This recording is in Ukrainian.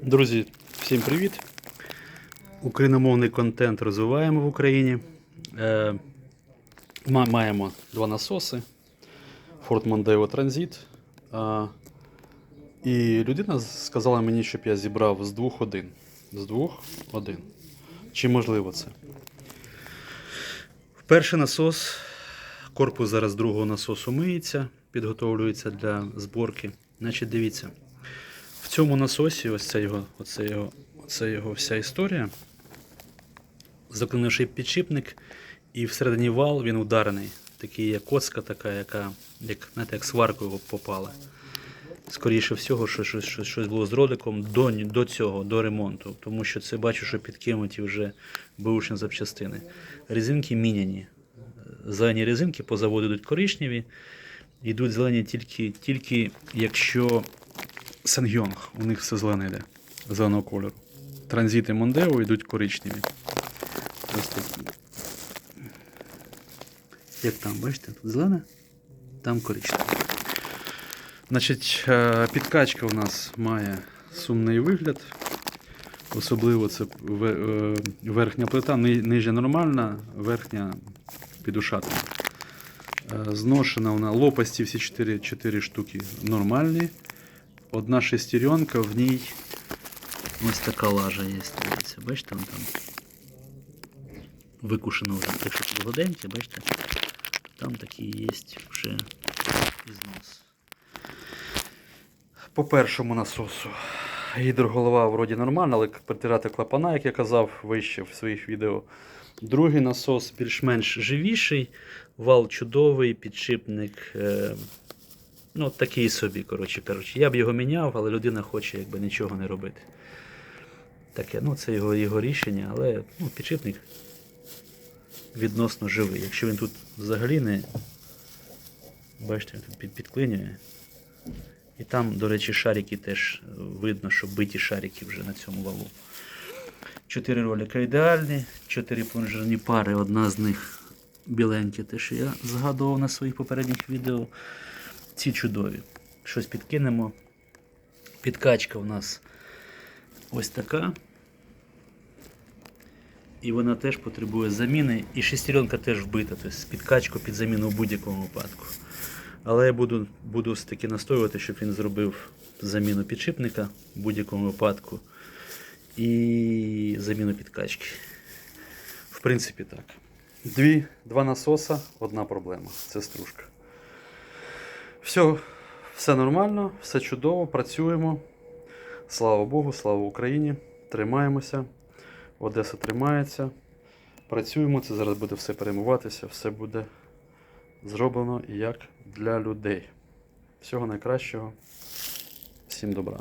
Друзі, всім привіт! Україномовний контент розвиваємо в Україні. Е, маємо два насоси. Ford Mondeo Transit. І людина сказала мені, щоб я зібрав з двох один. З двох один. Чи можливо це? Перший насос, корпус зараз другого насосу миється, підготовлюється для зборки. Значить, дивіться. В цьому насосі, ось це його, оце його, оце його вся історія. Заклинивши підшипник, і всередині вал він ударений. Такий як коцка така, яка, як, знаєте, як сваркою його попала. Скоріше всього, що щось, щось, щось було з роликом до, до цього, до ремонту. Тому що це бачу, що підкинуті вже бушні запчастини. Резинки міняні. Зелені резинки по заводу йдуть коричневі. Йдуть зелені тільки, тільки якщо Сангйонг, у них все зелене йде, зеленого кольору. Транзити Мондео йдуть коричневі. Ось. Як там, бачите, тут зелене, там коричневе. Значить, е, підкачка у нас має сумний вигляд. Особливо це е, верхня плита, нижня нормальна, верхня підушатана. Е, Зношена вона лопасті всі 4, 4 штуки нормальні. Одна шестеренка, в ній ось така лажа є. Дивіться, бачите, там викушено вже, якщо тут бачите, там такі є вже ізнос. По першому насосу. Гідроголова вроді нормальна, але притирати клапана, як я казав вище в своїх відео. Другий насос більш-менш живіший, вал чудовий, підшипник. Ну, такий собі, коротше кажучи. Я б його міняв, але людина хоче якби нічого не робити. Таке, ну це його, його рішення, але ну, підшипник відносно живий. Якщо він тут взагалі не. Бачите, тут під, підклинює. І там, до речі, шарики теж видно, що биті шарики вже на цьому валу. Чотири ролика ідеальні, чотири плунжерні пари, одна з них біленьке, те, що я згадував на своїх попередніх відео. Ці чудові. Щось підкинемо. Підкачка у нас ось така. І вона теж потребує заміни. І шестеренка теж вбита. Тобто підкачку під заміну в будь-якому випадку. Але я буду, буду таки настоювати, щоб він зробив заміну підшипника в будь-якому випадку. І заміну підкачки. В принципі, так. Дві, два насоса, одна проблема. Це стружка. Все, все нормально, все чудово, працюємо. Слава Богу, слава Україні. Тримаємося. Одеса тримається. Працюємо, це зараз буде все перемиватися, все буде зроблено як для людей. Всього найкращого. Всім добра.